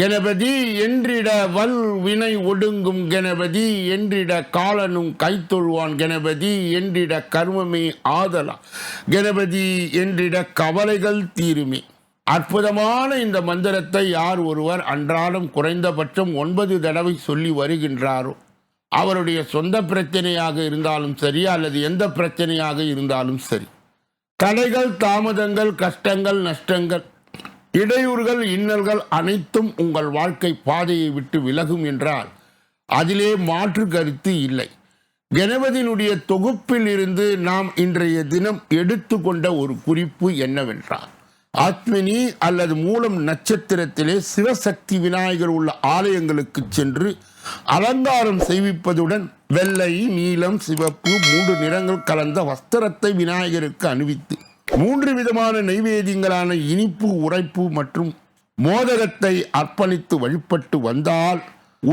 கணபதி என்றிட வல் வினை ஒடுங்கும் கணபதி என்றிட காலனும் கைத்தொழுவான் கணபதி என்றிட கர்மமே ஆதலா. கணபதி என்றிட கவலைகள் தீருமே. அற்புதமான இந்த மந்திரத்தை யார் ஒருவர் அன்றாடம் குறைந்தபட்சம் ஒன்பது தடவை சொல்லி வருகின்றாரோ? அவருடைய சொந்த பிரச்சனையாக இருந்தாலும் சரி அல்லது எந்த பிரச்சனையாக இருந்தாலும் சரி. தடைகள் தாமதங்கள் கஷ்டங்கள் நஷ்டங்கள் இடையூறுகள் இன்னல்கள் அனைத்தும் உங்கள் வாழ்க்கை பாதையை விட்டு விலகும் என்றால் அதிலே மாற்று கருத்து இல்லை. கணபதியினுடைய தொகுப்பில் இருந்து நாம் இன்றைய தினம் எடுத்துக்கொண்ட ஒரு குறிப்பு என்னவென்றால் ஆத்மினி அல்லது மூலம் நட்சத்திரத்திலே சிவசக்தி விநாயகர் உள்ள ஆலயங்களுக்கு சென்று அலங்காரம் செய்விப்பதுடன் வெள்ளை நீலம் சிவப்பு மூன்று நிறங்கள் கலந்த வஸ்திரத்தை விநாயகருக்கு அணிவித்து மூன்று விதமான நைவேத்தியங்களான இனிப்பு உரைப்பு மற்றும் மோதகத்தை அர்ப்பணித்து வழிபட்டு வந்தால்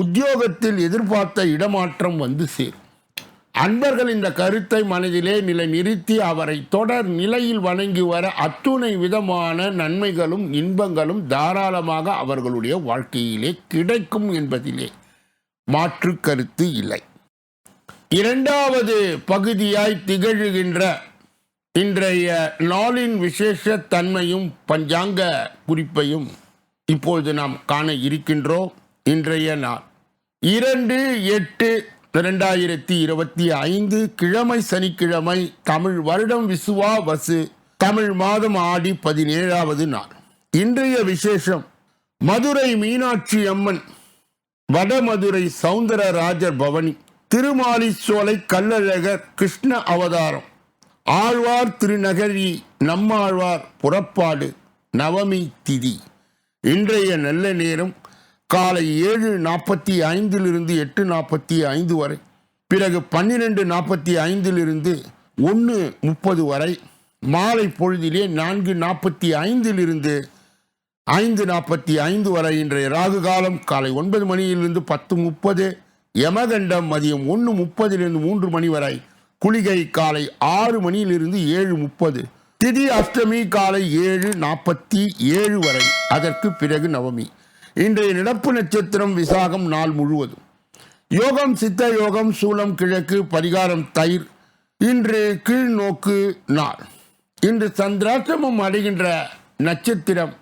உத்தியோகத்தில் எதிர்பார்த்த இடமாற்றம் வந்து சேரும். அன்பர்கள் இந்த கருத்தை மனதிலே நிலை நிறுத்தி அவரை தொடர் நிலையில் வணங்கி வர அத்துணை விதமான நன்மைகளும் இன்பங்களும் தாராளமாக அவர்களுடைய வாழ்க்கையிலே கிடைக்கும் என்பதிலே மாற்று கருத்து இல்லை. இரண்டாவது பகுதியாய் திகழ்கின்ற இன்றைய நாளின் விசேஷ தன்மையும் பஞ்சாங்க குறிப்பையும் இப்பொழுது நாம் காண இருக்கின்றோம். இன்றைய நாள் இரண்டு எட்டு இரண்டாயிரத்தி இருபத்தி ஐந்து கிழமை சனிக்கிழமை தமிழ் வருடம் விசுவா வசு தமிழ் மாதம் ஆடி பதினேழாவது நாள். இன்றைய விசேஷம் மதுரை மீனாட்சி அம்மன் வடமதுரை சவுந்தரராஜர் பவனி திருமாலிசோலை கல்லழகர் கிருஷ்ண அவதாரம். ஆழ்வார் திருநகரி நம்மாழ்வார் புறப்பாடு நவமி திதி. இன்றைய நல்ல நேரம் காலை ஏழு நாற்பத்தி ஐந்திலிருந்து எட்டு நாற்பத்தி ஐந்து வரை பிறகு பன்னிரெண்டு நாற்பத்தி ஐந்திலிருந்து ஒன்று முப்பது வரை மாலை பொழுதிலே நான்கு நாற்பத்தி ஐந்திலிருந்து ஐந்து நாற்பத்தி ஐந்து வரை இன்றைய ராகு காலம் காலை ஒன்பது மணியிலிருந்து பத்து முப்பது யமகண்டம் மதியம் ஒன்று முப்பதிலிருந்து மூன்று மணி வரை. குளிகை காலை ஆறு மணியிலிருந்து ஏழு முப்பது திதி அஷ்டமி காலை ஏழு நாற்பத்தி ஏழு வரை. அதற்கு பிறகு நவமி. இன்றைய நடப்பு நட்சத்திரம் விசாகம் நாள் முழுவதும். யோகம் சித்த யோகம் சூலம் கிழக்கு பரிகாரம் தயிர் இன்று கீழ்நோக்கு நாள். இன்று சந்திராஷ்டமம் அடைகின்ற நட்சத்திரம்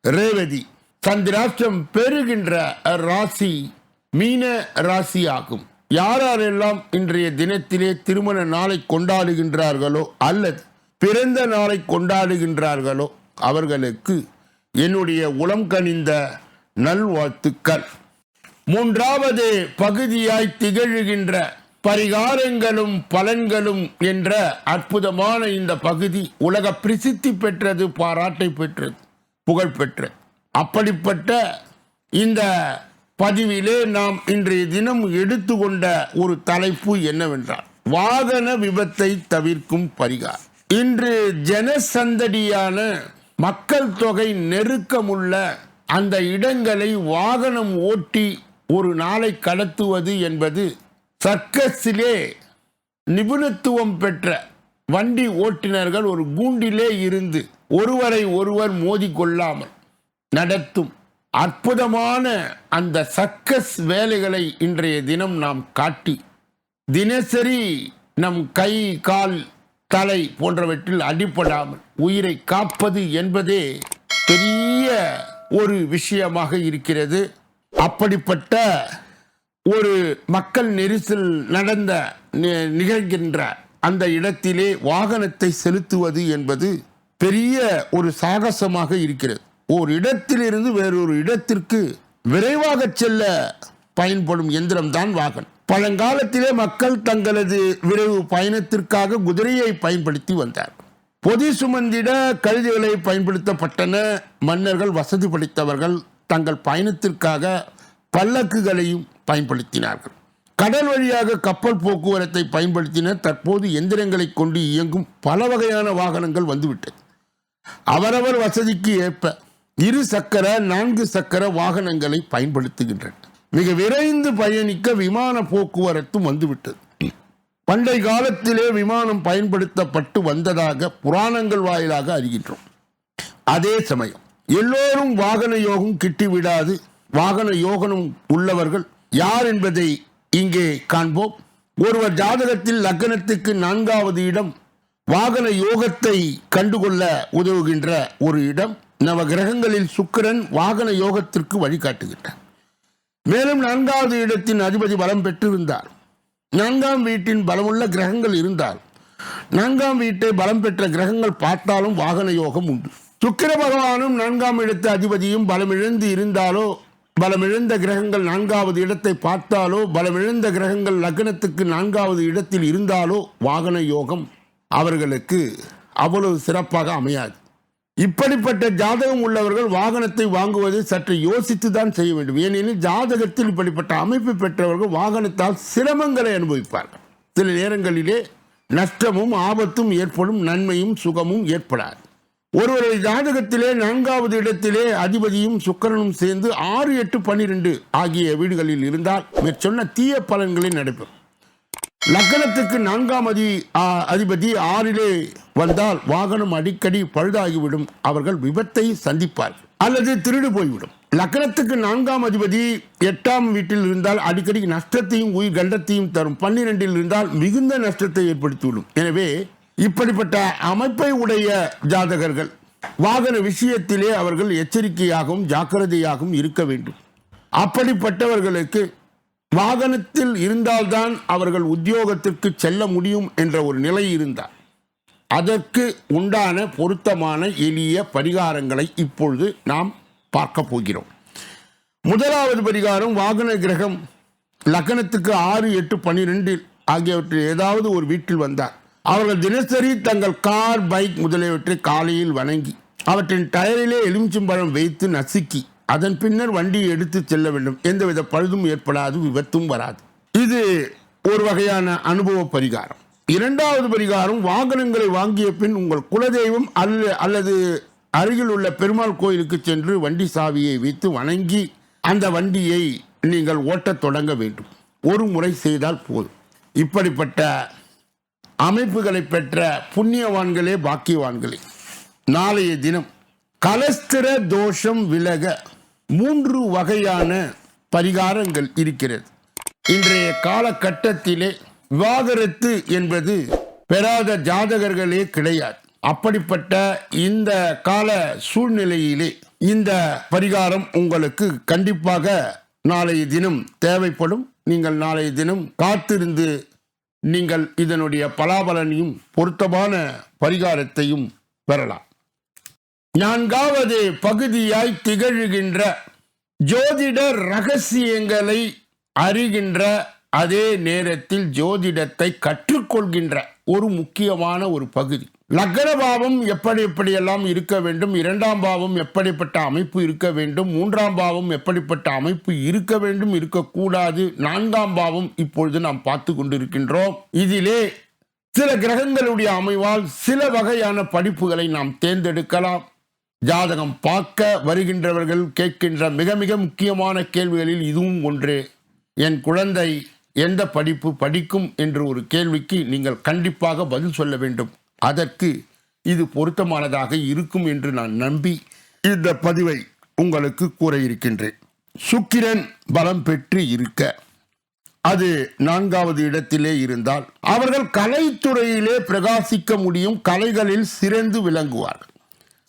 ரேவதி. சந்திராஷ்டிரம் பெறுகின்ற ராசி மீன ராசி ஆகும் யாரெல்லாம் இன்றைய தினத்திலே திருமண நாளை கொண்டாடுகின்றார்களோ அல்லது பிறந்த நாளை கொண்டாடுகின்றார்களோ அவர்களுக்கு என்னுடைய உளம் கனிந்த நல்வாழ்த்துக்கள். மூன்றாவது பகுதியாய் திகழ்கின்ற பரிகாரங்களும் பலன்களும் என்ற அற்புதமான இந்த பகுதி உலக பிரசித்தி பெற்றது பாராட்டை பெற்றது புகழ் பெற்றது. அப்படிப்பட்ட இந்த பதிவிலே நாம் இன்றைய தினம் எடுத்துக்கொண்ட ஒரு தலைப்பு என்னவென்றால் வாகன விபத்தை தவிர்க்கும் பரிகார் இன்று ஜனசந்தடியான மக்கள் தொகை நெருக்கமுள்ள அந்த இடங்களை வாகனம் ஓட்டி ஒரு நாளை கடத்துவது என்பது சர்க்கஸிலே நிபுணத்துவம் பெற்ற வண்டி ஓட்டுநர்கள் ஒரு கூண்டிலே இருந்து ஒருவரை ஒருவர் மோதிக்கொள்ளாமல் நடத்தும் அற்புதமான அந்த சர்க்கஸ் வேலைகளை இன்றைய தினம் நாம் காட்டி தினசரி நம் கை கால் தலை போன்றவற்றில் அடிப்படாமல் உயிரை காப்பது என்பதே பெரிய ஒரு விஷயமாக இருக்கிறது. அப்படிப்பட்ட ஒரு மக்கள் நெரிசல் நடந்த நிகழ்கின்ற அந்த இடத்திலே வாகனத்தை செலுத்துவது என்பது பெரிய ஒரு சாகசமாக இருக்கிறது. ஒரு இடத்திலிருந்து வேறொரு இடத்திற்கு விரைவாக செல்ல பயன்படும் எந்திரம்தான் வாகன். பழங்காலத்திலே மக்கள் தங்களது விரைவு பயணத்திற்காக குதிரையை பயன்படுத்தி வந்தார். பொதி சுமந்திட கழுதிகளை பயன்படுத்தப்பட்டன. மன்னர்கள் வசதி படைத்தவர்கள் தங்கள் பயணத்திற்காக பல்லக்குகளையும் பயன்படுத்தினார்கள். கடல் வழியாக கப்பல் போக்குவரத்தை பயன்படுத்தினர் தற்போது எந்திரங்களை கொண்டு இயங்கும் பல வகையான வாகனங்கள் வந்துவிட்டது. அவரவர் வசதிக்கு ஏற்ப இரு சக்கர நான்கு சக்கர வாகனங்களை பயன்படுத்துகின்றன. மிக விரைந்து பயணிக்க விமான போக்குவரத்தும் வந்துவிட்டது. பண்டை காலத்திலே விமானம் பயன்படுத்தப்பட்டு வந்ததாக புராணங்கள் வாயிலாக அறிகின்றோம். அதே சமயம் எல்லோரும் வாகன யோகம் கிட்டிவிடாது வாகன யோகனம் உள்ளவர்கள் யார் என்பதை இங்கே காண்போம். ஒருவர் ஜாதகத்தில் லக்னத்துக்கு நான்காவது இடம் வாகன யோகத்தை கண்டுகொள்ள உதவுகின்ற ஒரு இடம். நவ கிரகங்களில் சுக்கிரன் வாகன யோகத்திற்கு வழிகாட்டுகின்றார் மேலும் நான்காவது இடத்தின் அதிபதி பலம் பெற்றிருந்தார். நான்காம் வீட்டின் பலமுள்ள கிரகங்கள் இருந்தால் நான்காம் வீட்டை பலம் பெற்ற கிரகங்கள் பார்த்தாலும் வாகன யோகம் உண்டு. சுக்கிர பகவானும் நான்காம் இடத்து அதிபதியும் பலமிழந்து இருந்தாலோ பலமிழந்த கிரகங்கள் நான்காவது இடத்தை பார்த்தாலோ பலமிழந்த கிரகங்கள் லக்னத்துக்கு நான்காவது இடத்தில் இருந்தாலோ வாகன யோகம் அவர்களுக்கு அவ்வளவு சிறப்பாக அமையாது. இப்படிப்பட்ட ஜாதகம் உள்ளவர்கள் வாகனத்தை வாங்குவதை சற்று யோசித்து தான் செய்ய வேண்டும். ஏனெனில் ஜாதகத்தில் இப்படிப்பட்ட அமைப்பு பெற்றவர்கள் வாகனத்தால் சிரமங்களை அனுபவிப்பார்கள். சில நேரங்களிலே நஷ்டமும் ஆபத்தும் ஏற்படும் நன்மையும் சுகமும் ஏற்படாது. ஒருவருடைய ஜாதகத்திலே நான்காவது இடத்திலே அதிபதியும் சுக்கரனும் சேர்ந்து ஆறு எட்டு பன்னிரெண்டு ஆகிய வீடுகளில் இருந்தால் மேற்சொன்ன தீய பலன்களை நடைபெறும். லக்னத்துக்கு நான்காம் அதி அதிபதி ஆறிலே வந்தால் வாகனம் அடிக்கடி பழுதாகிவிடும். அவர்கள் விபத்தை சந்திப்பார்கள். அல்லது திருடு போய்விடும். லக்னத்துக்கு நான்காம் அதிபதி எட்டாம் வீட்டில் இருந்தால் அடிக்கடி நஷ்டத்தையும் உயிர் கண்டத்தையும் தரும். பன்னிரெண்டில் இருந்தால் மிகுந்த நஷ்டத்தை ஏற்படுத்திவிடும். எனவே இப்படிப்பட்ட அமைப்பை உடைய ஜாதகர்கள் வாகன விஷயத்திலே அவர்கள் எச்சரிக்கையாகவும் ஜாக்கிரதையாகவும் இருக்க வேண்டும். அப்படிப்பட்டவர்களுக்கு வாகனத்தில் இருந்தால்தான் அவர்கள் உத்தியோகத்திற்கு செல்ல முடியும் என்ற ஒரு நிலை இருந்தார். அதற்கு உண்டான பொருத்தமான எளிய பரிகாரங்களை இப்பொழுது நாம் பார்க்க போகிறோம். முதலாவது பரிகாரம் வாகன கிரகம். லக்னத்துக்கு ஆறு எட்டு பன்னிரெண்டில் ஆகியவற்றில் ஏதாவது ஒரு வீட்டில் வந்தார். அவர்கள் தினசரி தங்கள் கார் பைக் முதலியவற்றை காலையில் வணங்கி அவற்றின் டயரிலே எலுமிச்சம்பழம் வைத்து நசுக்கி அதன் பின்னர் வண்டியை எடுத்து செல்ல வேண்டும். எந்தவித பழுதும் ஏற்படாது விபத்தும் வராது. இது ஒரு வகையான அனுபவ பரிகாரம். இரண்டாவது பரிகாரம் வாகனங்களை வாங்கிய பின் உங்கள் குலதெய்வம் அல்ல அல்லது அருகில் உள்ள பெருமாள் கோயிலுக்கு சென்று வண்டி சாவியை வைத்து வணங்கி அந்த வண்டியை நீங்கள் ஓட்டத் தொடங்க வேண்டும். ஒரு முறை செய்தால் போதும். இப்படிப்பட்ட அமைப்புகளை பெற்ற புண்ணியவான்களே பாக்கியவான்களே. நாளைய தினம் கலஸ்திர தோஷம் விலக மூன்று வகையான பரிகாரங்கள் இருக்கிறது. இன்றைய காலகட்டத்திலே விவாகரத்து என்பது பெறாத ஜாதகர்களே கிடையாது. அப்படிப்பட்ட இந்த கால சூழ்நிலையிலே இந்த பரிகாரம் உங்களுக்கு கண்டிப்பாக நாளைய தினம் தேவைப்படும். நீங்கள் நாளைய தினம் காத்திருந்து நீங்கள் இதனுடைய பலாபலனையும் பொருத்தமான பரிகாரத்தையும் பெறலாம். நான்காவது பகுதியாய் திகழ்கின்ற ஜோதிட ரகசியங்களை அறிகின்ற அதே நேரத்தில் ஜோதிடத்தை கற்றுக்கொள்கின்ற ஒரு முக்கியமான ஒரு பகுதி. லக்ன பாவம் எப்படி எப்படியெல்லாம் இருக்க வேண்டும் இரண்டாம் பாவம் எப்படிப்பட்ட அமைப்பு இருக்க வேண்டும் மூன்றாம் பாவம் எப்படிப்பட்ட அமைப்பு இருக்க வேண்டும் இருக்கக்கூடாது நான்காம் பாவம் இப்பொழுது நாம் பார்த்து கொண்டிருக்கின்றோம். இதிலே சில கிரகங்களுடைய அமைவால் சில வகையான படிப்புகளை நாம் தேர்ந்தெடுக்கலாம். ஜாதகம் பார்க்க வருகின்றவர்கள் கேட்கின்ற மிக மிக முக்கியமான கேள்விகளில் இதுவும் ஒன்று. என் குழந்தை எந்த படிப்பு படிக்கும் என்று ஒரு கேள்விக்கு நீங்கள் கண்டிப்பாக பதில் சொல்ல வேண்டும். அதற்கு இது பொருத்தமானதாக இருக்கும் என்று நான் நம்பி இந்த பதிவை உங்களுக்கு கூற இருக்கின்றேன். சுக்கிரன் பலம் பெற்று இருக்க. அது நான்காவது இடத்திலே இருந்தால் அவர்கள் கலைத்துறையிலே பிரகாசிக்க முடியும் கலைகளில் சிறந்து விளங்குவார்கள்.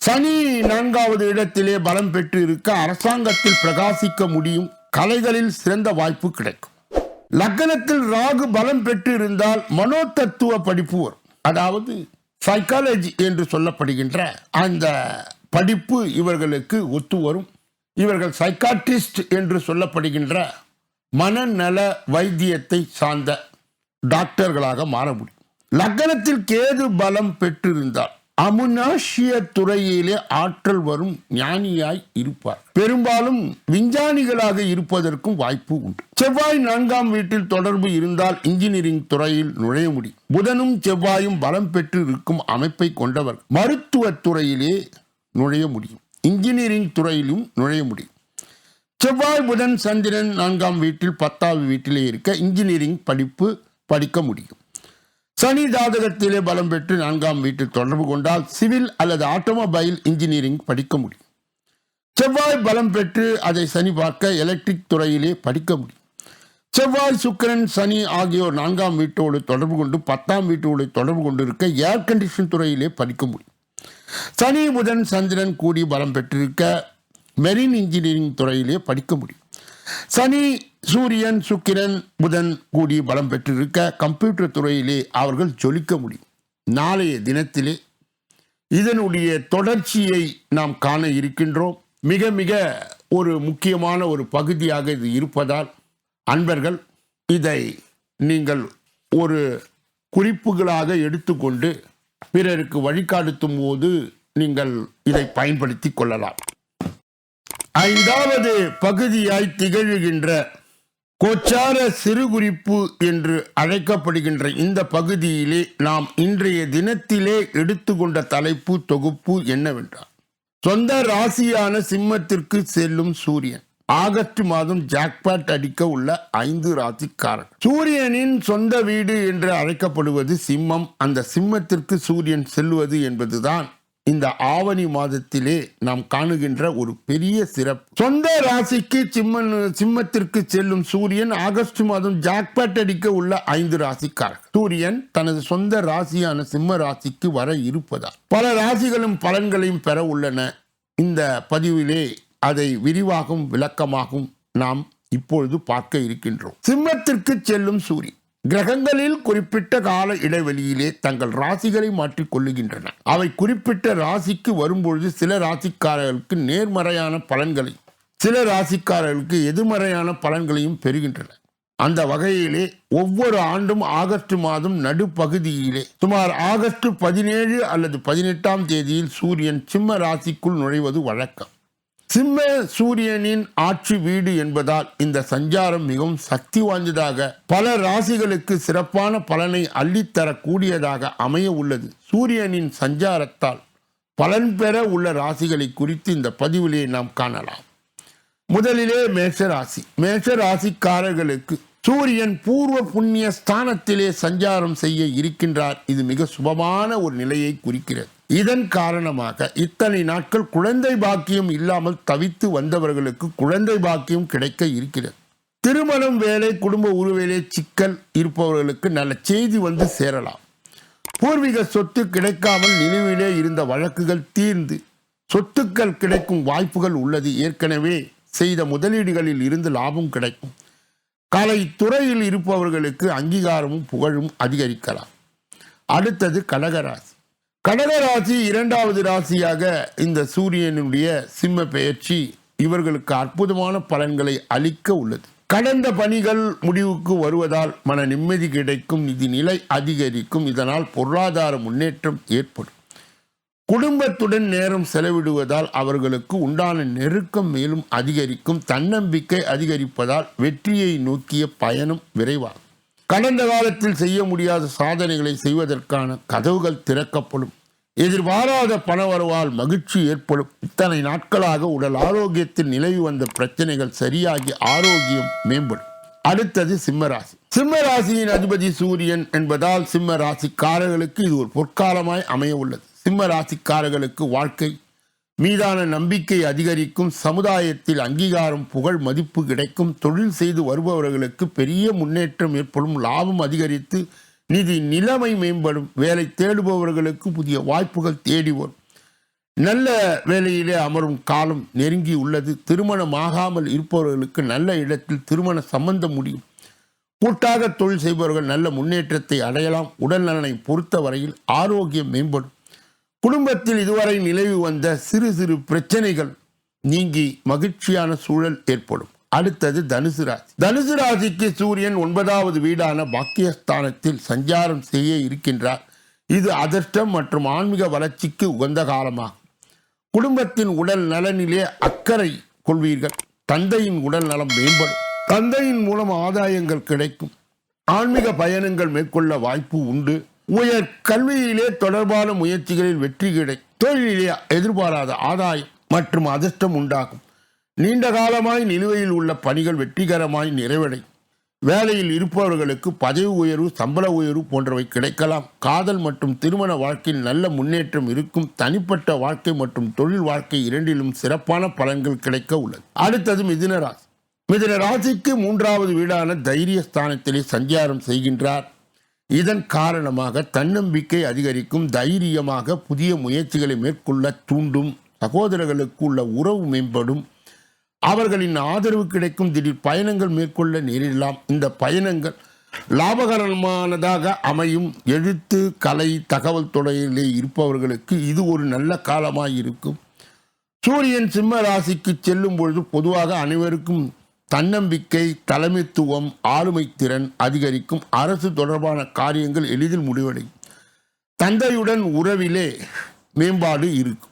சனி நான்காவது இடத்திலே பலம் பெற்று இருக்க அரசாங்கத்தில் பிரகாசிக்க முடியும். கலைகளில் சிறந்த வாய்ப்பு கிடைக்கும். லக்னத்தில் ராகு பலம் பெற்று இருந்தால் மனோதத்துவ படிப்பு வரும். அதாவது சைக்காலஜி என்று சொல்லப்படுகின்ற அந்த படிப்பு இவர்களுக்கு ஒத்து வரும். இவர்கள் சைக்காட்ரிஸ்ட் என்று சொல்லப்படுகின்ற மனநல வைத்தியத்தை சார்ந்த டாக்டர்களாக மாற முடியும். லக்னத்தில் கேது பலம் பெற்றிருந்தால் அமுனாஷிய துறையிலே ஆற்றல் வரும் ஞானியாய் இருப்பார். பெரும்பாலும் விஞ்ஞானிகளாக இருப்பதற்கும் வாய்ப்பு உண்டு. செவ்வாய் நான்காம் வீட்டில் தொடர்பு இருந்தால் இன்ஜினியரிங் துறையில் நுழைய முடியும். புதனும் செவ்வாயும் பலம் பெற்று இருக்கும் அமைப்பை கொண்டவர் மருத்துவ துறையிலே நுழைய முடியும். இன்ஜினியரிங் துறையிலும் நுழைய முடியும். செவ்வாய் புதன் சந்திரன் நான்காம் வீட்டில் பத்தாவது வீட்டிலே இருக்க இன்ஜினியரிங் படிப்பு படிக்க முடியும். சனி ஜாதகத்திலே பலம் பெற்று நான்காம் வீட்டில் தொடர்பு கொண்டால் சிவில் அல்லது ஆட்டோமொபைல் இன்ஜினியரிங் படிக்க முடியும். செவ்வாய் பலம் பெற்று அதை சனி பார்க்க எலக்ட்ரிக் துறையிலே படிக்க முடியும். செவ்வாய் சுக்கிரன் சனி ஆகியோர் நான்காம் வீட்டோடு தொடர்பு கொண்டு பத்தாம் வீட்டோடு தொடர்பு கொண்டு இருக்க ஏர் கண்டிஷன் துறையிலே படிக்க முடியும். சனி புதன் சந்திரன் கூடி பலம் பெற்றிருக்க மெரின் இன்ஜினியரிங் துறையிலே படிக்க முடியும். சனி சூரியன் சுக்கிரன் புதன் கூடி பலம் பெற்றிருக்க கம்ப்யூட்டர் துறையிலே அவர்கள் ஜொலிக்க முடியும். நாளைய தினத்திலே இதனுடைய தொடர்ச்சியை நாம் காண இருக்கின்றோம். மிக மிக ஒரு முக்கியமான ஒரு பகுதியாக இது இருப்பதால் அன்பர்கள் இதை நீங்கள் ஒரு குறிப்புகளாக எடுத்துக்கொண்டு பிறருக்கு வழிகாட்டுத்தும் போது நீங்கள் இதை பயன்படுத்தி கொள்ளலாம். ஐந்தாவது பகுதியாய் திகழ்கின்ற கோச்சார சிறுகுறிப்பு என்று அழைக்கப்படுகின்ற இந்த பகுதியிலே நாம் இன்றைய தினத்திலே எடுத்துக்கொண்ட தலைப்பு தொகுப்பு என்னவென்றால் சொந்த ராசியான சிம்மத்திற்கு செல்லும் சூரியன். ஆகஸ்ட் மாதம் ஜாக்பாட் அடிக்க உள்ள ஐந்து ராசிக்காரன் சூரியனின் சொந்த வீடு என்று அழைக்கப்படுவது சிம்மம். அந்த சிம்மத்திற்கு சூரியன் செல்வது என்பதுதான் இந்த ஆவணி மாதத்திலே நாம் காணுகின்ற ஒரு பெரிய சிறப்பு. சொந்த ராசிக்கு சிம்மன் சிம்மத்திற்கு செல்லும் சூரியன் ஆகஸ்ட் மாதம் ஜாக்பாட் அடிக்க உள்ள ஐந்து ராசிக்காரர் சூரியன் தனது சொந்த ராசியான சிம்ம ராசிக்கு வர இருப்பதால். பல ராசிகளும் பலன்களையும் பெற உள்ளன. இந்த பதிவிலே அதை விரிவாகவும் விளக்கமாகவும் நாம் இப்பொழுது பார்க்க இருக்கின்றோம். சிம்மத்திற்கு செல்லும் சூரியன். கிரகங்களில் குறிப்பிட்ட கால இடைவெளியிலே தங்கள் ராசிகளை மாற்றிக் கொள்ளுகின்றன. அவை குறிப்பிட்ட ராசிக்கு வரும்பொழுது சில ராசிக்காரர்களுக்கு நேர்மறையான பலன்களை சில ராசிக்காரர்களுக்கு எதிர்மறையான பலன்களையும் பெறுகின்றன. அந்த வகையிலே ஒவ்வொரு ஆண்டும் ஆகஸ்ட் மாதம் நடுப்பகுதியிலே சுமார் ஆகஸ்ட் பதினேழு அல்லது பதினெட்டாம் தேதியில் சூரியன் சிம்ம ராசிக்குள் நுழைவது வழக்கம். சிம்ம சூரியனின் ஆட்சி வீடு என்பதால் இந்த சஞ்சாரம் மிகவும் சக்தி வாய்ந்ததாக பல ராசிகளுக்கு சிறப்பான பலனை அள்ளித்தரக்கூடியதாக அமைய உள்ளது. சூரியனின் சஞ்சாரத்தால் பலன் பெற உள்ள ராசிகளை குறித்து இந்த பதிவிலே நாம் காணலாம். முதலிலே மேஷ ராசி மேஷ ராசிக்காரர்களுக்கு சூரியன் பூர்வ புண்ணிய ஸ்தானத்திலே சஞ்சாரம் செய்ய இருக்கின்றார். இது மிக சுபமான ஒரு நிலையை குறிக்கிறது. இதன் காரணமாக இத்தனை நாட்கள் குழந்தை பாக்கியம் இல்லாமல் தவித்து வந்தவர்களுக்கு குழந்தை பாக்கியம் கிடைக்க இருக்கிறது. திருமணம் வேலை குடும்ப உருவேலை சிக்கல் இருப்பவர்களுக்கு நல்ல செய்தி வந்து சேரலாம். பூர்வீக சொத்து கிடைக்காமல் நினைவிலே இருந்த வழக்குகள் தீர்ந்து சொத்துக்கள் கிடைக்கும் வாய்ப்புகள் உள்ளது. ஏற்கனவே செய்த முதலீடுகளில் இருந்து லாபம் கிடைக்கும். கலை துறையில் இருப்பவர்களுக்கு அங்கீகாரமும் புகழும் அதிகரிக்கலாம். அடுத்தது கடகராசி கடகராசி இரண்டாவது ராசியாக இந்த சூரியனுடைய சிம்ம பெயர்ச்சி இவர்களுக்கு அற்புதமான பலன்களை அளிக்க உள்ளது. கடந்த பணிகள் முடிவுக்கு வருவதால் மன நிம்மதி கிடைக்கும் நிதி நிலை அதிகரிக்கும் இதனால் பொருளாதார முன்னேற்றம் ஏற்படும். குடும்பத்துடன் நேரம் செலவிடுவதால் அவர்களுக்கு உண்டான நெருக்கம் மேலும் அதிகரிக்கும் தன்னம்பிக்கை அதிகரிப்பதால் வெற்றியை நோக்கிய பயணம் விரைவாகும். கடந்த காலத்தில் செய்ய முடியாத சாதனைகளை செய்வதற்கான கதவுகள் திறக்கப்படும். எதிர்பாராத பணவரவால் மகிழ்ச்சி ஏற்படும். இத்தனை நாட்களாக உடல் ஆரோக்கியத்தில் நிலவி வந்த பிரச்சனைகள் சரியாகி ஆரோக்கியம் மேம்படும். அடுத்தது சிம்மராசி. சிம்மராசியின் அதிபதி சூரியன் என்பதால் சிம்ம ராசிக்காரர்களுக்கு இது ஒரு பொற்காலமாய் அமைய உள்ளது. சிம்ம ராசிக்காரர்களுக்கு வாழ்க்கை மீதான நம்பிக்கை அதிகரிக்கும். சமுதாயத்தில் அங்கீகாரம் புகழ் மதிப்பு கிடைக்கும். தொழில் செய்து வருபவர்களுக்கு பெரிய முன்னேற்றம் ஏற்படும். லாபம் அதிகரித்து நிதி நிலைமை மேம்படும். வேலை தேடுபவர்களுக்கு புதிய வாய்ப்புகள் தேடி வரும். நல்ல வேலையிலே அமரும் காலம் நெருங்கி உள்ளது. திருமணம் ஆகாமல் இருப்பவர்களுக்கு நல்ல இடத்தில் திருமண சம்பந்தம் முடியும். கூட்டாக தொழில் செய்பவர்கள் நல்ல முன்னேற்றத்தை அடையலாம். உடல் நலனை பொறுத்தவரையில் ஆரோக்கியம் மேம்படும். குடும்பத்தில் இதுவரை நிலவி வந்த சிறு சிறு பிரச்சனைகள் நீங்கி மகிழ்ச்சியான சூழல் ஏற்படும். அடுத்தது தனுசு ராசி. தனுசு ராசிக்கு சூரியன் ஒன்பதாவது வீடான பாக்கியஸ்தானத்தில் சஞ்சாரம் செய்ய இருக்கின்றார். இது அதிர்ஷ்டம் மற்றும் ஆன்மீக வளர்ச்சிக்கு உகந்த காலமாகும். குடும்பத்தின் உடல் நலனிலே அக்கறை கொள்வீர்கள். தந்தையின் உடல் நலம் மேம்படும். தந்தையின் மூலம் ஆதாயங்கள் கிடைக்கும். ஆன்மீக பயணங்கள் மேற்கொள்ள வாய்ப்பு உண்டு. உயர் கல்வியிலே தொடர்பான முயற்சிகளில் வெற்றி கிடை. தொழிலிலே எதிர்பாராத ஆதாயம் மற்றும் அதிர்ஷ்டம் உண்டாகும். நீண்ட காலமாய் நிலுவையில் உள்ள பணிகள் வெற்றிகரமாய் நிறைவடை. வேலையில் இருப்பவர்களுக்கு பதவி உயர்வு சம்பள உயர்வு போன்றவை கிடைக்கலாம். காதல் மற்றும் திருமண வாழ்க்கையில் நல்ல முன்னேற்றம் இருக்கும். தனிப்பட்ட வாழ்க்கை மற்றும் தொழில் வாழ்க்கை இரண்டிலும் சிறப்பான பலன்கள் கிடைக்க உள்ளது. அடுத்தது மிதுனராசி மிதுன ராசிக்கு மூன்றாவது வீடான தைரிய ஸ்தானத்திலே சஞ்சாரம் செய்கின்றார். இதன் காரணமாக தன்னம்பிக்கை அதிகரிக்கும். தைரியமாக புதிய முயற்சிகளை மேற்கொள்ள தூண்டும். சகோதரர்களுக்கு உள்ள உறவு மேம்படும். அவர்களின் ஆதரவு கிடைக்கும். திடீர் பயணங்கள் மேற்கொள்ள நேரிடலாம். இந்த பயணங்கள் லாபகரமானதாக அமையும். எழுத்து கலை தகவல் துறையிலே இருப்பவர்களுக்கு இது ஒரு நல்ல காலமாக இருக்கும். சூரியன் சிம்ம ராசிக்கு செல்லும் பொழுது பொதுவாக அனைவருக்கும் தன்னம்பிக்கை தலைமைத்துவம் ஆளுமை திறன் அதிகரிக்கும். அரசு தொடர்பான காரியங்கள் எளிதில் முடிவடையும். தந்தையுடன் உறவிலே மேம்பாடு இருக்கும்.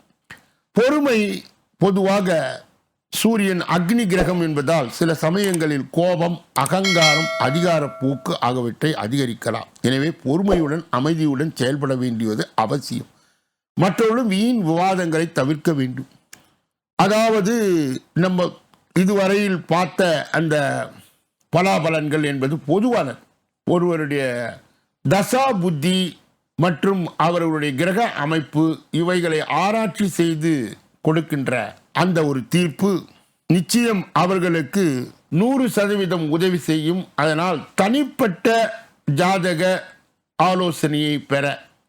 பொறுமை பொதுவாக சூரியன் அக்னி கிரகம் என்பதால் சில சமயங்களில் கோபம் அகங்காரம் அதிகார போக்கு ஆகியவற்றை அதிகரிக்கலாம். எனவே பொறுமையுடன் அமைதியுடன் செயல்பட வேண்டியது அவசியம். மற்றவர்களும் வீண் விவாதங்களை தவிர்க்க வேண்டும். அதாவது நம்ம இதுவரையில் பார்த்த அந்த பலாபலன்கள் என்பது பொதுவானது. ஒருவருடைய தசா புத்தி மற்றும் அவர்களுடைய கிரக அமைப்பு இவைகளை ஆராய்ச்சி செய்து கொடுக்கின்ற அந்த ஒரு தீர்ப்பு நிச்சயம் அவர்களுக்கு நூறு சதவீதம் உதவி செய்யும். அதனால் தனிப்பட்ட ஜாதக ஆலோசனையை பெற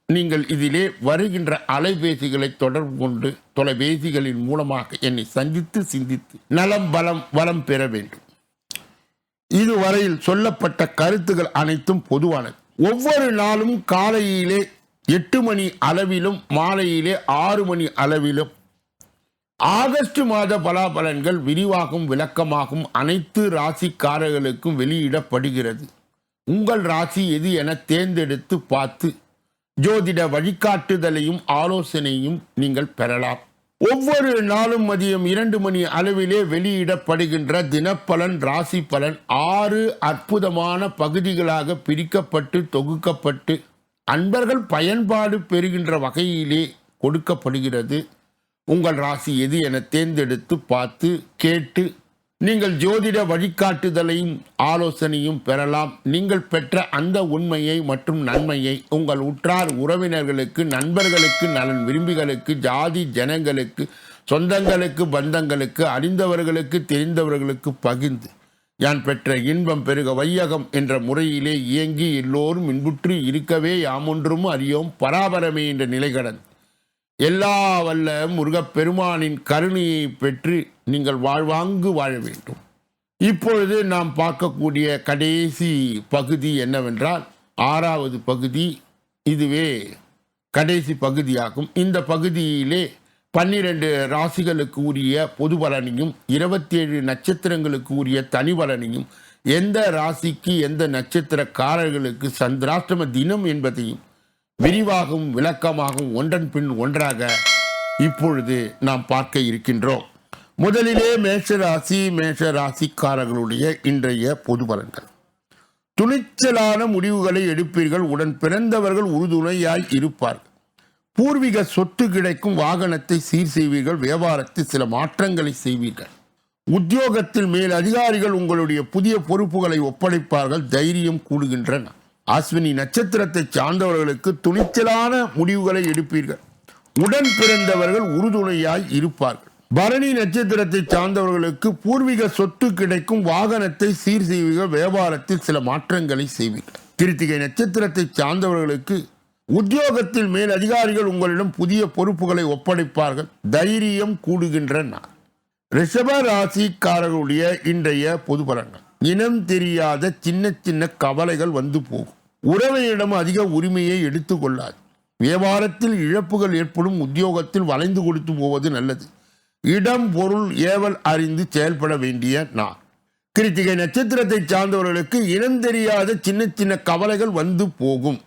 நீங்கள் இதிலே வருகின்ற அலைபேசிகளை தொடர்பு கொண்டு தொலைபேசிகளின் மூலமாக என்னை சந்தித்து சிந்தித்து நலம் பலம் வளம் பெற வேண்டும். இதுவரையில் சொல்லப்பட்ட கருத்துகள் அனைத்தும் பொதுவானது. ஒவ்வொரு நாளும் காலையிலே எட்டு மணி அளவிலும் மாலையிலே ஆறு மணி அளவிலும் ஆகஸ்ட் மாத பலாபலன்கள் விரிவாகும் விளக்கமாகும் அனைத்து ராசிக்காரர்களுக்கும் வெளியிடப்படுகிறது. உங்கள் ராசி எது என தேர்ந்தெடுத்து பார்த்து ஜோதிட வழிகாட்டுதலையும் ஆலோசனையும் நீங்கள் பெறலாம். ஒவ்வொரு நாளும் மதியம் இரண்டு மணி அளவிலே வெளியிடப்படுகின்ற தினப்பலன் ராசி பலன் ஆறு அற்புதமான பகுதிகளாக பிரிக்கப்பட்டு தொகுக்கப்பட்டு அன்பர்கள் பயன்பாடு பெறுகின்ற வகையிலே கொடுக்கப்படுகிறது. உங்கள் ராசி எது என தேர்ந்தெடுத்து பார்த்து கேட்டு நீங்கள் ஜோதிட வழிகாட்டுதலையும் ஆலோசனையும் பெறலாம். நீங்கள் பெற்ற அந்த உண்மையை மற்றும் நன்மையை உங்கள் உற்றார் உறவினர்களுக்கு நண்பர்களுக்கு நலன் விரும்பிகளுக்கு ஜாதி ஜனங்களுக்கு சொந்தங்களுக்கு பந்தங்களுக்கு அறிந்தவர்களுக்கு தெரிந்தவர்களுக்கு பகிர்ந்து. யான் பெற்ற இன்பம் பெருக வையகம் என்ற முறையிலே இயங்கி எல்லோரும் இன்புற்று இருக்கவே யாமொன்றும் அறியோம். பராபரமே என்ற நிலை கடந்து. எல்லா வல்ல முருகப்பெருமானின் கருணையை பெற்று நீங்கள் வாழ்வாங்கு வாழ வேண்டும். இப்பொழுது நாம் பார்க்கக்கூடிய கடைசி பகுதி என்னவென்றால் ஆறாவது பகுதி இதுவே கடைசி பகுதியாகும். இந்த பகுதியிலே பன்னிரண்டு ராசிகளுக்கு உரிய பொது பலனையும் இருபத்தி ஏழு நட்சத்திரங்களுக்கு உரிய தனி பலனையும் எந்த ராசிக்கு எந்த நட்சத்திரக்காரர்களுக்கு சந்திராஷ்டம தினம் என்பதையும் விரிவாகவும் விளக்கமாகவும் ஒன்றன் பின் ஒன்றாக இப்பொழுது நாம் பார்க்க இருக்கின்றோம். முதலிலே மேஷ ராசி மேஷ ராசிக்காரர்களுடைய இன்றைய பொது பலன்கள். துணிச்சலான முடிவுகளை எடுப்பீர்கள். உடன் பிறந்தவர்கள் உறுதுணையாய் இருப்பார்கள். பூர்வீக சொத்து கிடைக்கும் வாகனத்தை சீர் செய்வீர்கள். வியாபாரத்தில் சில மாற்றங்களை செய்வீர்கள். உத்தியோகத்தில் மேல் அதிகாரிகள் உங்களுடைய புதிய பொறுப்புகளை ஒப்படைப்பார்கள். தைரியம் கூடுகின்றன. அஸ்வினி நட்சத்திரத்தை சார்ந்தவர்களுக்கு துணிச்சலான முடிவுகளை எடுப்பீர்கள். உடன் பிறந்தவர்கள் உறுதுணையாய் இருப்பார்கள். பரணி நட்சத்திரத்தை சார்ந்தவர்களுக்கு பூர்வீக சொத்து கிடைக்கும் வாகனத்தை சீர் செய்வீர்கள். வியாபாரத்தில் சில மாற்றங்களை செய்வீர்கள். கிருத்திகை நட்சத்திரத்தை சார்ந்தவர்களுக்கு உத்தியோகத்தில் மேல் அதிகாரிகள் உங்களிடம் புதிய பொறுப்புகளை ஒப்படைப்பார்கள். தைரியம் கூடுகின்ற நாள். ரிஷப ராசிக்காரர்களுடைய இன்றைய பொது பலன்கள். இனம் தெரியாத சின்ன சின்ன கவலைகள் வந்து போகும். உறவையிடம் அதிக உரிமையை எடுத்துக்கொள்ளாது வியாபாரத்தில் இழப்புகள் ஏற்படும் உத்தியோகத்தில் வளைந்து கொடுத்து போவது நல்லது. இடம் பொருள் ஏவல் அறிந்து செயல்பட வேண்டிய நான் கிருத்திகை நட்சத்திரத்தை சார்ந்தவர்களுக்கு இனம் தெரியாத சின்ன சின்ன கவலைகள் வந்து போகும்.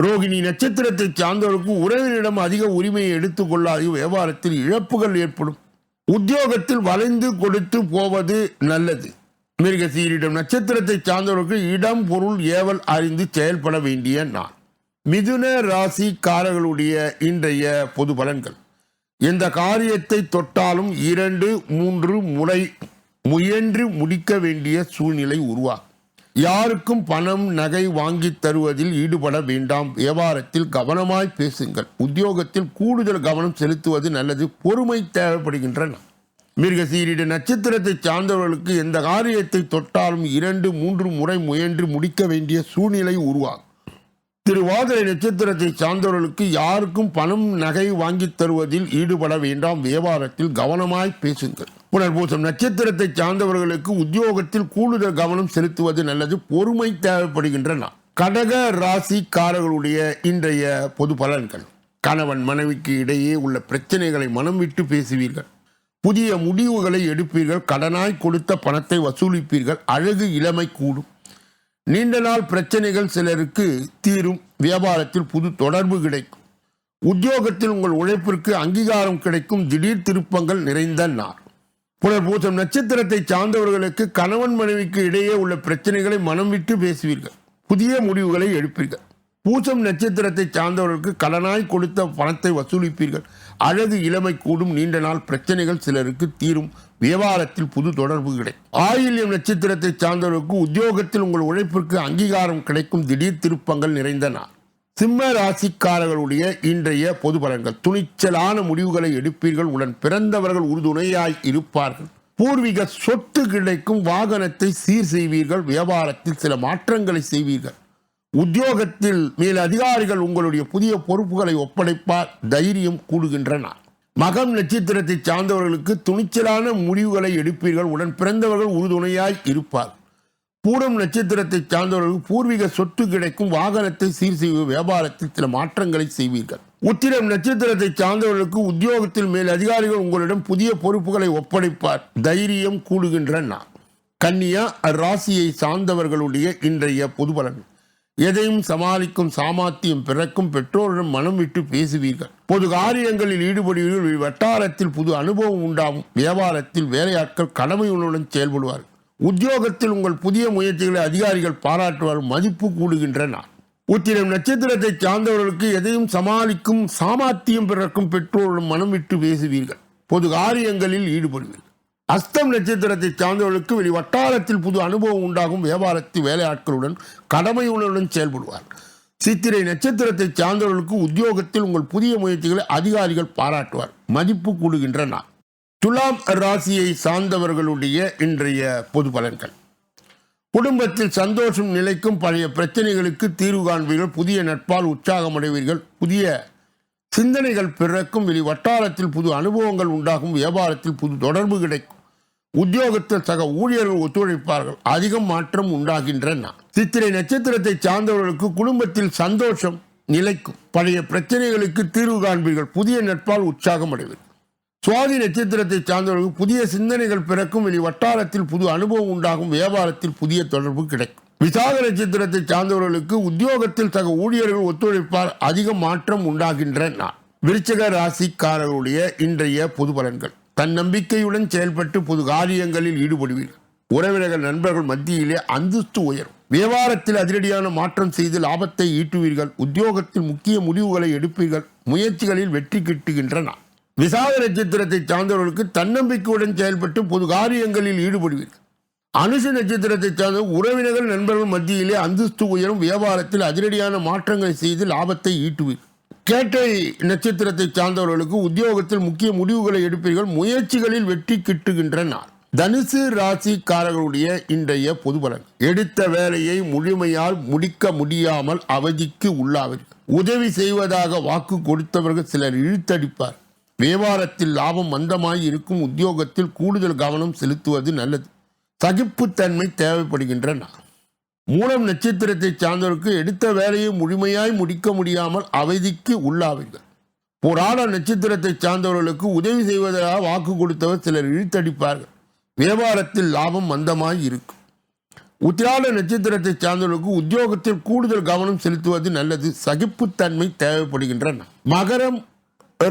ரோகிணி நட்சத்திரத்தை சார்ந்தவர்களுக்கு உறவினரிடம் அதிக உரிமையை எடுத்துக்கொள்ளாது வியாபாரத்தில் இழப்புகள் ஏற்படும். உத்தியோகத்தில் வளைந்து கொடுத்து போவது நல்லது. மிருகசீரிடம் நட்சத்திரத்தை சார்ந்தவருக்கு இடம் பொருள் ஏவல் அறிந்து செயல்பட வேண்டிய நாள். மிதுன ராசிக்காரர்களுடைய இன்றைய பொது பலன்கள். எந்த காரியத்தை தொட்டாலும் இரண்டு மூன்று முறை முயன்று முடிக்க வேண்டிய சூழ்நிலை உருவாகும். யாருக்கும் பணம் நகை வாங்கித் தருவதில் ஈடுபட வேண்டாம். வியாபாரத்தில் கவனமாய் பேசுங்கள். உத்தியோகத்தில் கூடுதல் கவனம் செலுத்துவது நல்லது. பொறுமை தேவைப்படுகின்றன. மிருகசீரிட நட்சத்திரத்தை சார்ந்தவர்களுக்கு எந்த காரியத்தை தொட்டாலும் இரண்டு மூன்று முறை முயன்று முடிக்க வேண்டிய சூழ்நிலை உருவாகும். திருவாதிரை நட்சத்திரத்தை சார்ந்தவர்களுக்கு யாருக்கும் பணம் நகை வாங்கித் தருவதில் ஈடுபட வேண்டாம். வியாபாரத்தில் கவனமாய் பேசுங்கள். புனர்பூசம் நட்சத்திரத்தை சார்ந்தவர்களுக்கு உத்தியோகத்தில் கூடுதல் கவனம் செலுத்துவது நல்லது. பொறுமை தேவைப்படுகின்றன. கடக ராசிக்காரர்களுடைய இன்றைய பொது பலன்கள். கணவன் மனைவிக்கு இடையே உள்ள பிரச்சனைகளை மனம் விட்டு பேசுவீர்கள். புதிய முடிவுகளை எடுப்பீர்கள். கடனாய் கொடுத்த பணத்தை வசூலிப்பீர்கள். அழகு இளமை கூடும். நீண்ட நாள் பிரச்சனைகள் சிலருக்கு தீரும். வியாபாரத்தில் புது தொடர்பு கிடைக்கும். உத்தியோகத்தில் உங்கள் உழைப்பிற்கு அங்கீகாரம் கிடைக்கும். திடீர் திருப்பங்கள் நிறைந்த நாள். புனர்பூசம் நட்சத்திரத்தை சார்ந்தவர்களுக்கு கணவன் மனைவிக்கு இடையே உள்ள பிரச்சனைகளை மனம் விட்டு பேசுவீர்கள். புதிய முடிவுகளை எடுப்பீர்கள். பூசம் நட்சத்திரத்தை சார்ந்தவர்களுக்கு கடனாய் கொடுத்த பணத்தை வசூலிப்பீர்கள். அழகு இளமை கூடும் நீண்ட நாள் பிரச்சனைகள் சிலருக்கு தீரும். வியாபாரத்தில் புது தொடர்பு கிடைக்கும். ஆயில்யம் நட்சத்திரத்தை சார்ந்தவருக்கு உத்தியோகத்தில் உங்கள் உழைப்பிற்கு அங்கீகாரம் கிடைக்கும் திடீர் திருப்பங்கள் நிறைந்த நாள். சிம்ம ராசிக்காரர்களுடைய இன்றைய பொது பலன்கள். துணிச்சலான முடிவுகளை எடுப்பீர்கள். உடன் பிறந்தவர்கள் உறுதுணையாய் இருப்பார்கள். பூர்வீக சொத்து கிடைக்கும். வாகனத்தை சீர் செய்வீர்கள். வியாபாரத்தில் சில மாற்றங்களை செய்வீர்கள். உத்தியோகத்தில் மேல் அதிகாரிகள் உங்களுடைய புதிய பொறுப்புகளை ஒப்படைப்பார் தைரியம் கூடுகின்றன. மகம் நட்சத்திரத்தை சார்ந்தவர்களுக்கு துணிச்சலான முடிவுகளை எடுப்பீர்கள். உடன் பிறந்தவர்கள் உறுதுணையாய் இருப்பார். பூடம் நட்சத்திரத்தை சார்ந்தவர்களுக்கு பூர்வீக சொத்து கிடைக்கும். வாகனத்தை சீர் செய்வது வியாபாரத்தில் சில மாற்றங்களை செய்வீர்கள். உத்திரம் நட்சத்திரத்தை சார்ந்தவர்களுக்கு உத்தியோகத்தில் மேல் அதிகாரிகள் உங்களிடம் புதிய பொறுப்புகளை ஒப்படைப்பார். தைரியம் கூடுகின்ற கன்னியா ராசியை சார்ந்தவர்களுடைய இன்றைய பொது எதையும் சமாளிக்கும் சாமாத்தியம் பிறக்கும் பெற்றோரிடம் மனம் விட்டு பேசுவீர்கள். பொது காரியங்களில் ஈடுபடுவீர்கள். வட்டாரத்தில் புது அனுபவம் உண்டாகும். வியாபாரத்தில் வேலையாட்கள் கடமை உணர்வுடன் செயல்படுவார்கள். உத்தியோகத்தில் உங்கள் புதிய முயற்சிகளை அதிகாரிகள் பாராட்டுவார் மதிப்பு கூடுகின்றன. உத்திரம் நட்சத்திரத்தை சார்ந்தவர்களுக்கு எதையும் சமாளிக்கும் சாமாத்தியம் பிறக்கும் பெற்றோரிடம் மனம் விட்டு பேசுவீர்கள். பொது காரியங்களில் ஈடுபடுவீர்கள் அஸ்தம் நட்சத்திரத்தை சார்ந்தவர்களுக்கு வெளி வட்டாரத்தில் புது அனுபவம் உண்டாகும் வியாபாரத்தில் வேலையாட்களுடன் கடமையுடன் செயல்படுவார். சித்திரை நட்சத்திரத்தை சார்ந்தவர்களுக்கு உத்தியோகத்தில் உங்கள் புதிய முயற்சிகளை அதிகாரிகள் பாராட்டுவார். மதிப்பு கூடுகின்றன. துலாம் ராசியை சார்ந்தவர்களுடைய இன்றைய பொது பலன்கள். குடும்பத்தில் சந்தோஷம் நிலைக்கும் பழைய பிரச்சனைகளுக்கு தீர்வு காண்பீர்கள். புதிய நட்பால் உற்சாகமடைவீர்கள் புதிய சிந்தனைகள் பிறக்கும் வெளி வட்டாரத்தில் புது அனுபவங்கள் உண்டாகும் வியாபாரத்தில் புது தொடர்பு கிடைக்கும். உத்தியோகத்தில் சக ஊழியர்கள் ஒத்துழைப்பார்கள். அதிகம் மாற்றம் உண்டாகின்றன. சித்திரை நட்சத்திரத்தை சார்ந்தவர்களுக்கு குடும்பத்தில் சந்தோஷம் நிலைக்கும். பழைய பிரச்சனைகளுக்கு தீர்வு காண்பீர்கள். புதிய நட்பால் உற்சாகம் அடைவீர்கள். சுவாதி நட்சத்திரத்தை சார்ந்தவர்களுக்கு புதிய சிந்தனைகள் பிறக்கும். வெளி வட்டாரத்தில் புது அனுபவம் உண்டாகும். வியாபாரத்தில் புதிய தொடர்பு கிடைக்கும். விசாக நட்சத்திரத்தை சார்ந்தவர்களுக்கு உத்தியோகத்தில் சக ஊழியர்கள் ஒத்துழைப்பால் அதிக மாற்றம் உண்டாகின்ற நாள் விருச்சக ராசிக்காரர்களுடைய இன்றைய பொது பலன்கள். தன்னம்பிக்கையுடன் செயல்பட்டு பொது காரியங்களில் ஈடுபடுவீர்கள் உறவினர்கள் நண்பர்கள் மத்தியிலே அந்தஸ்து உயரும். வியாபாரத்தில் அதிரடியான மாற்றம் செய்து லாபத்தை ஈட்டுவீர்கள். உத்தியோகத்தில் முக்கிய முடிவுகளை எடுப்பீர்கள். முயற்சிகளில் வெற்றி கிட்டுகின்றன. விசாக நட்சத்திரத்தை சார்ந்தவர்களுக்கு தன்னம்பிக்கையுடன் செயல்பட்டு பொது காரியங்களில் ஈடுபடுவீர்கள். அனுச நட்சத்திரத்தை சார்ந்த உறவினர்கள் நண்பர்கள் மத்தியிலே அந்தஸ்து உயரும் வியாபாரத்தில் அதிரடியான மாற்றங்களை செய்து லாபத்தை ஈட்டுவீர் கேட்டை நட்சத்திரத்தை சார்ந்தவர்களுக்கு உத்தியோகத்தில் முக்கிய முடிவுகளை எடுப்பீர்கள். முயற்சிகளில் வெற்றி கிட்டுகின்ற நாள். தனுசு ராசிக்காரர்களுடைய இன்றைய பொது பலன். எடுத்த வேலையை முழுமையால் முடிக்க முடியாமல் அவதிக்கு உள்ளாவீர்கள் உதவி செய்வதாக வாக்கு கொடுத்தவர்கள் சிலர் இழுத்தடிப்பார். வியாபாரத்தில் லாபம் மந்தமாய் இருக்கும். உத்தியோகத்தில் கூடுதல் கவனம் செலுத்துவது நல்லது. சகிப்புத்தன்மை தேவைப்படுகின்றன மூலம் நட்சத்திரத்தை சார்ந்தவருக்கு எடுத்த வேலையை முழுமையாய் முடிக்க முடியாமல் அவதிக்கு உள்ளாவீர்கள். போராட நட்சத்திரத்தை சார்ந்தவர்களுக்கு உதவி செய்வதாக வாக்கு கொடுத்தவர் சிலர் இழுத்தடிப்பார்கள். வியாபாரத்தில் லாபம் மந்தமாய் இருக்கும். உத்திராட நட்சத்திரத்தை சார்ந்தவர்களுக்கு உத்தியோகத்தில் கூடுதல் கவனம் செலுத்துவது நல்லது. சகிப்புத்தன்மை தேவைப்படுகின்றன மகரம்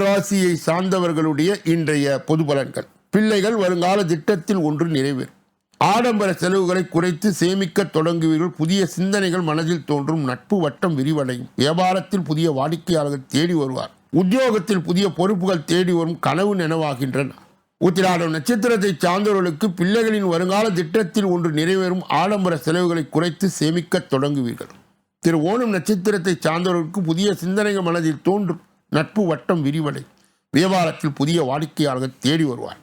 ராசியை சார்ந்தவர்களுடைய இன்றைய பொது பலன்கள். பிள்ளைகள் வருங்கால திட்டத்தில் ஒன்று நிறைவேறும். ஆடம்பர செலவுகளை குறைத்து சேமிக்க தொடங்குவீர்கள். புதிய சிந்தனைகள் மனதில் தோன்றும். நட்பு வட்டம் விரிவடையும். வியாபாரத்தில் புதிய வாடிக்கையாளர்கள் தேடி வருவார். உத்தியோகத்தில் புதிய பொறுப்புகள் தேடி வரும். கனவு நினைவாகின்றன. உத்திராடம் நட்சத்திரத்தை சார்ந்தவர்களுக்கு பிள்ளைகளின் வருங்கால திட்டத்தில் ஒன்று நிறைவேறும். ஆடம்பர செலவுகளை குறைத்து சேமிக்க தொடங்குவீர்கள். திரு ஓணம் நட்சத்திரத்தை சார்ந்தவர்களுக்கு புதிய சிந்தனைகள் மனதில் தோன்றும். நட்பு வட்டம் விரிவடை வியாபாரத்தில் புதிய வாடிக்கையாளர்கள் தேடி வருவார்.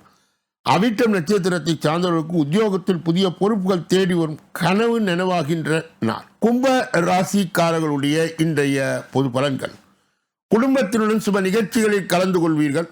அவிட்டம் நட்சத்திரத்தை சார்ந்தவர்களுக்கு உத்தியோகத்தில் புதிய பொறுப்புகள் தேடி வரும் கனவு நினைவாகின்ற நாள். கும்ப ராசிக்காரர்களுடைய இன்றைய பொது பலன்கள். குடும்பத்தினுடன் சுப நிகழ்ச்சிகளில் கலந்து கொள்வீர்கள்.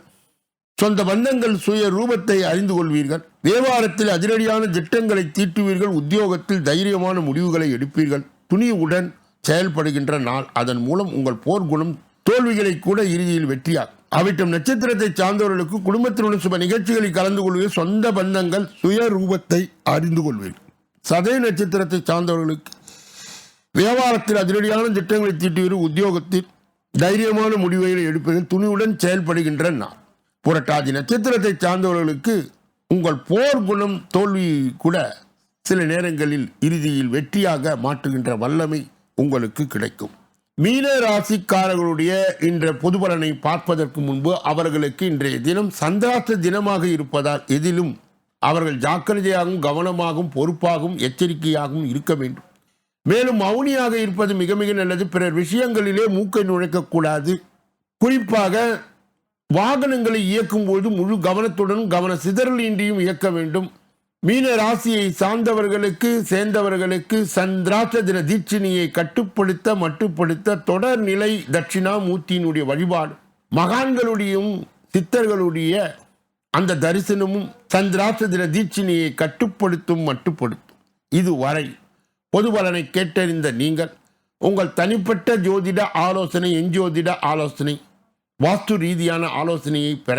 சொந்த பந்தங்கள் சுய ரூபத்தை அறிந்து கொள்வீர்கள். வியாபாரத்தில் அதிரடியான திட்டங்களை தீட்டுவீர்கள். உத்தியோகத்தில் தைரியமான முடிவுகளை எடுப்பீர்கள். துணிவுடன் செயல்படுகின்ற நாள். அதன் மூலம் உங்கள் போர்க்குணம் தோல்விகளை கூட இறுதியில் வெற்றியாகும். அவிட்டம் நட்சத்திரத்தை சார்ந்தவர்களுக்கு குடும்பத்தினுடன் சுப நிகழ்ச்சிகளில் கலந்து கொள்வீர்கள் சொந்த பந்தங்கள் சுய ரூபத்தை அறிந்து கொள்வீர்கள் சதய நட்சத்திரத்தை சார்ந்தவர்களுக்கு வியாபாரத்தில் அதிரடியான திட்டங்களை தீட்டுவீர்கள் உத்தியோகத்தில் தைரியமான முடிவுகளை எடுப்பதில் துணிவுடன் செயல்படுகின்ற நான். புரட்டாதி நட்சத்திரத்தை சார்ந்தவர்களுக்கு உங்கள் போர் குணம் தோல்வி கூட சில நேரங்களில் இறுதியில் வெற்றியாக மாற்றுகின்ற வல்லமை உங்களுக்கு கிடைக்கும். மீன ராசிக்காரர்களுடைய இன்ற பொது பலனை பார்ப்பதற்கு முன்பு அவர்களுக்கு இன்றைய தினம் சந்திராஷ்ட தினமாக இருப்பதால் எதிலும் அவர்கள் ஜாக்கிரதையாகவும் கவனமாகவும் பொறுப்பாகவும் எச்சரிக்கையாகவும் இருக்க வேண்டும். மேலும் மௌனியாக இருப்பது மிக மிக நல்லது. பிறர் விஷயங்களிலே மூக்கை நுழைக்கக்கூடாது. குறிப்பாக வாகனங்களை இயக்கும் போது முழு கவனத்துடனும் கவன சிதறலின்றியும் இயக்க வேண்டும். மீன ராசியை சார்ந்தவர்களுக்கு சேர்ந்தவர்களுக்கு சந்திராட்ச தின தீட்சினியை கட்டுப்படுத்த மட்டுப்படுத்த தொடர்நிலை தட்சிணாமூர்த்தியினுடைய வழிபாடு. மகான்களுடையும் சித்தர்களுடைய அந்த தரிசனமும் சந்திராட்ச தின தீட்சினியை கட்டுப்படுத்தும் மட்டுப்படுத்தும். இது வரை பொது பலனை கேட்டறிந்த நீங்கள் உங்கள் தனிப்பட்ட ஜோதிட ஆலோசனை எஞ்சோதிட ஆலோசனை வாஸ்து ரீதியான ஆலோசனையை பெற